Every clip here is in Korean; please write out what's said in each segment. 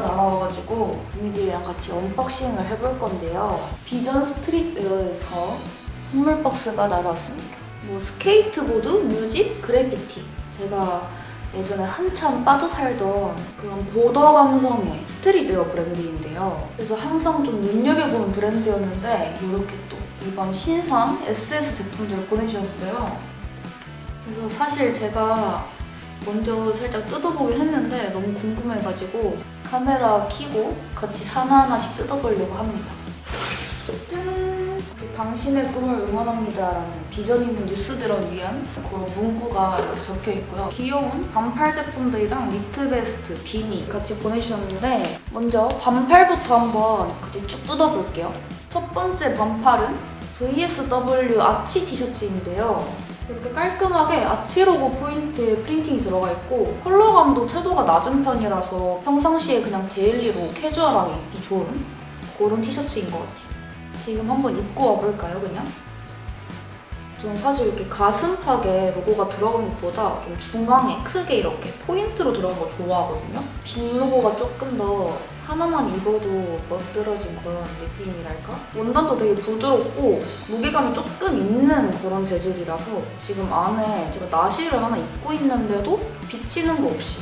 날아와가지고 언니들이랑 같이 언박싱을 해볼 건데요. 비전 스트릿웨어에서 선물 박스가 날아왔습니다. 뭐 스케이트보드, 뮤직, 그래피티. 제가 예전에 한참 빠져 살던 그런 보더 감성의 스트릿웨어 브랜드인데요. 그래서 항상 좀 눈여겨보는 브랜드였는데 이렇게 또 이번 신상 SS 제품들을 보내주셨어요. 그래서 사실 제가 먼저 살짝 뜯어보긴 했는데 너무 궁금해가지고 카메라 켜고 같이 하나하나씩 뜯어보려고 합니다. 짠! 당신의 꿈을 응원합니다라는 비전 있는 뉴스들을 위한 그런 문구가 적혀 있고요. 귀여운 반팔 제품들이랑 니트 베스트, 비니 같이 보내주셨는데 먼저 반팔부터 한번 같이 쭉 뜯어볼게요. 첫 번째 반팔은 VSW 아치 티셔츠인데요. 이렇게 깔끔하게 아치 로고 포인트에 프린팅이 들어가 있고 컬러감도 채도가 낮은 편이라서 평상시에 그냥 데일리로 캐주얼하게 입기 좋은 그런 티셔츠인 것 같아요. 지금 한번 입고 와볼까요, 그냥? 저는 사실 이렇게 가슴팍에 로고가 들어간 것보다 좀 중앙에 크게 이렇게 포인트로 들어간 거 좋아하거든요. 빈 로고가 조금 더 하나만 입어도 멋들어진 그런 느낌이랄까? 원단도 되게 부드럽고 무게감이 조금 있는 그런 재질이라서 지금 안에 제가 나시를 하나 입고 있는데도 비치는 거 없이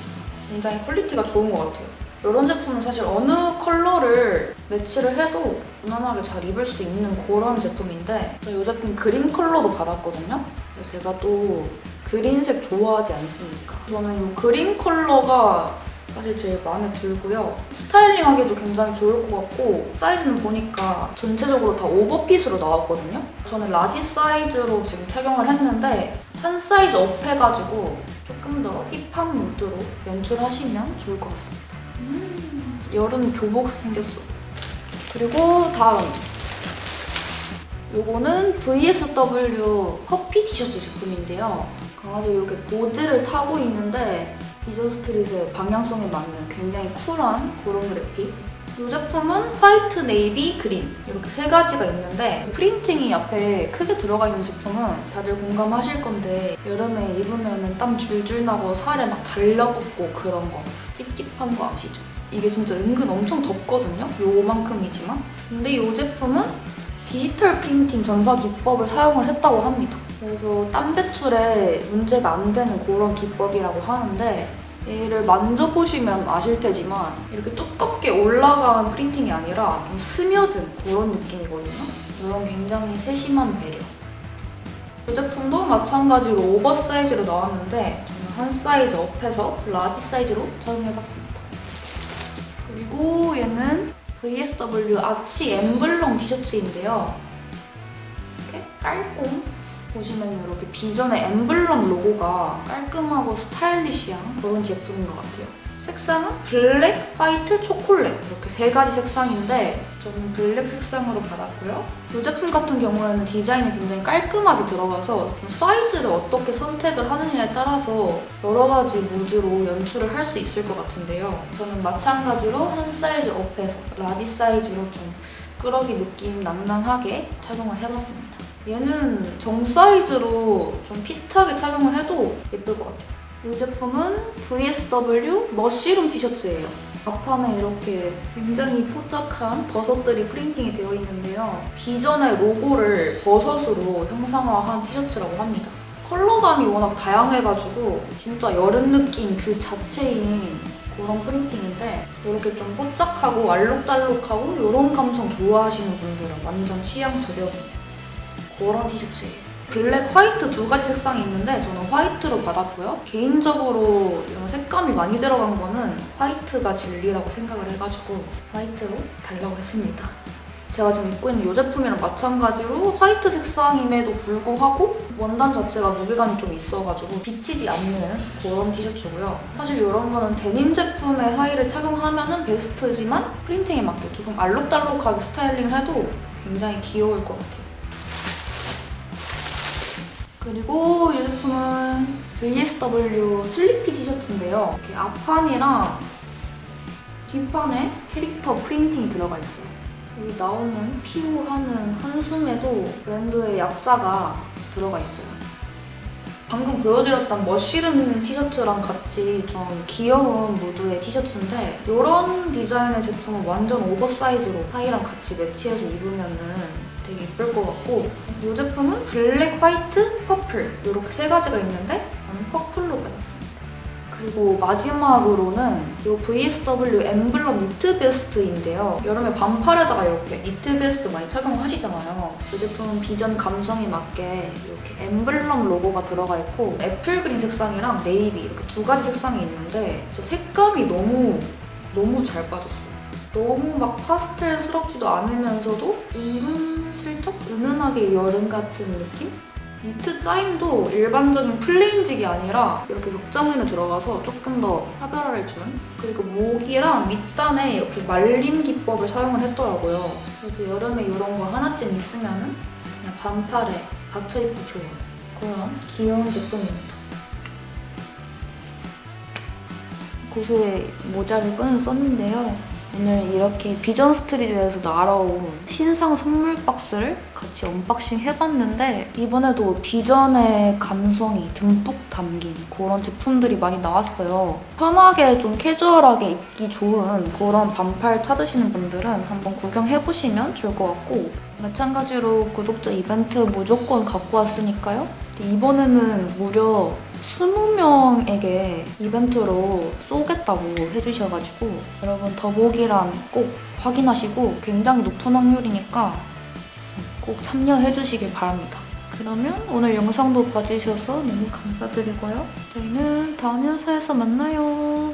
굉장히 퀄리티가 좋은 것 같아요. 이런 제품은 사실 어느 컬러를 매치를 해도 무난하게 잘 입을 수 있는 그런 제품인데 저이 제품 그린 컬러도 받았거든요. 제가 또 그린색 좋아하지 않습니까? 저는 이 그린 컬러가 사실 제일 마음에 들고요. 스타일링하기도 굉장히 좋을 것 같고 사이즈는 보니까 전체적으로 다 오버핏으로 나왔거든요. 저는 라지 사이즈로 지금 착용을 했는데 한 사이즈 업 해가지고 조금 더 힙한 무드로 연출하시면 좋을 것 같습니다. 음, 여름 교복 생겼어. 그리고 다음 요거는 VSW 커피 티셔츠 제품인데요. 강아지 이렇게 보드를 타고 있는데 비전 스트릿의 방향성에 맞는 굉장히 쿨한 그런 그래픽. 이 제품은 화이트, 네이비, 그린 이렇게 세 가지가 있는데 프린팅이 앞에 크게 들어가 있는 제품은 다들 공감하실 건데 여름에 입으면 땀 줄줄 나고 살에 막 달라붙고 그런 거 찝찝한 거 아시죠? 이게 진짜 은근 엄청 덥거든요? 요만큼이지만 근데 이 제품은 디지털 프린팅 전사 기법을 사용을 했다고 합니다. 그래서 땀 배출에 문제가 안 되는 그런 기법이라고 하는데 얘를 만져보시면 아실 테지만 이렇게 두껍게 올라간 프린팅이 아니라 좀 스며든 그런 느낌이거든요. 이런 굉장히 세심한 배려. 이 제품도 마찬가지로 오버사이즈로 나왔는데 저는 한 사이즈 업해서 라지 사이즈로 착용해봤습니다. 그리고 얘는 VSW 아치 엠블럼 티셔츠인데요. 이렇게 깔끔 보시면 이렇게 비전의 엠블럼 로고가 깔끔하고 스타일리시한 그런 제품인 것 같아요. 색상은 블랙, 화이트, 초콜릿 이렇게 세 가지 색상인데 저는 블랙 색상으로 받았고요. 이 제품 같은 경우에는 디자인이 굉장히 깔끔하게 들어가서 좀 사이즈를 어떻게 선택을 하느냐에 따라서 여러 가지 무드로 연출을 할 수 있을 것 같은데요. 저는 마찬가지로 한 사이즈 업해서 라지 사이즈로 좀 꾸러기 느낌 낭낭하게 착용을 해봤습니다. 얘는 정 사이즈로 좀 핏하게 착용을 해도 예쁠 것 같아요. 이 제품은 VSW 머쉬룸 티셔츠예요. 앞판에 이렇게 굉장히 포착한 버섯들이 프린팅이 되어 있는데요. 비전의 로고를 버섯으로 형상화한 티셔츠라고 합니다. 컬러감이 워낙 다양해가지고 진짜 여름 느낌 그 자체인 그런 프린팅인데 이렇게 좀 뽀짝하고 알록달록하고 이런 감성 좋아하시는 분들은 완전 취향 저격 그런 티셔츠예요. 블랙, 화이트 두 가지 색상이 있는데 저는 화이트로 받았고요. 개인적으로 이런 색감이 많이 들어간 거는 화이트가 진리라고 생각을 해가지고 화이트로 달라고 했습니다. 제가 지금 입고 있는 이 제품이랑 마찬가지로 화이트 색상임에도 불구하고 원단 자체가 무게감이 좀 있어가지고 비치지 않는 그런 티셔츠고요. 사실 이런 거는 데님 제품의 하의를 착용하면 베스트지만 프린팅에 맞게 조금 알록달록하게 스타일링을 해도 굉장히 귀여울 것 같아요. 그리고 이 제품은 VSW 슬리피 티셔츠인데요. 이렇게 앞판이랑 뒷판에 캐릭터 프린팅이 들어가 있어요. 여기 나오는 피우하는 한숨에도 브랜드의 약자가 들어가 있어요. 방금 보여드렸던 머쉬름 티셔츠랑 같이 좀 귀여운 무드의 티셔츠인데 이런 디자인의 제품은 완전 오버사이즈로 하의랑 같이 매치해서 입으면은 되게 예쁠 것 같고 이 제품은 블랙, 화이트, 퍼플 이렇게 세 가지가 있는데 저는 퍼플로 받았습니다. 그리고 마지막으로는 이 VSW 엠블럼 니트 베스트인데요. 여름에 반팔에다가 이렇게 니트 베스트 많이 착용하시잖아요. 이 제품은 비전 감성에 맞게 이렇게 엠블럼 로고가 들어가 있고 애플 그린 색상이랑 네이비 이렇게 두 가지 색상이 있는데 색감이 너무 너무 잘 빠졌어요. 너무 막 파스텔스럽지도 않으면서도 은근슬쩍 은은하게 여름 같은 느낌? 니트 짜임도 일반적인 플레인직이 아니라 이렇게 격정리로 들어가서 조금 더 차별화를 준 그리고 목이랑 밑단에 이렇게 말림 기법을 사용을 했더라고요. 그래서 여름에 이런 거 하나쯤 있으면 그냥 반팔에 받쳐 입기 좋은 그런 귀여운 제품입니다. 곳에 모자를 끈을 썼는데요 오늘 이렇게 비전 스트리트에서 날아온 신상 선물 박스를 같이 언박싱 해봤는데 이번에도 비전의 감성이 듬뿍 담긴 그런 제품들이 많이 나왔어요. 편하게 좀 캐주얼하게 입기 좋은 그런 반팔 찾으시는 분들은 한번 구경해보시면 좋을 것 같고 마찬가지로 구독자 이벤트 무조건 갖고 왔으니까요. 이번에는 무려 20명에게 이벤트로 쏘겠다고 해주셔가지고 여러분 더보기란 꼭 확인하시고 굉장히 높은 확률이니까 꼭 참여해주시길 바랍니다. 그러면 오늘 영상도 봐주셔서 너무 감사드리고요. 저희는 다음 영상에서 만나요.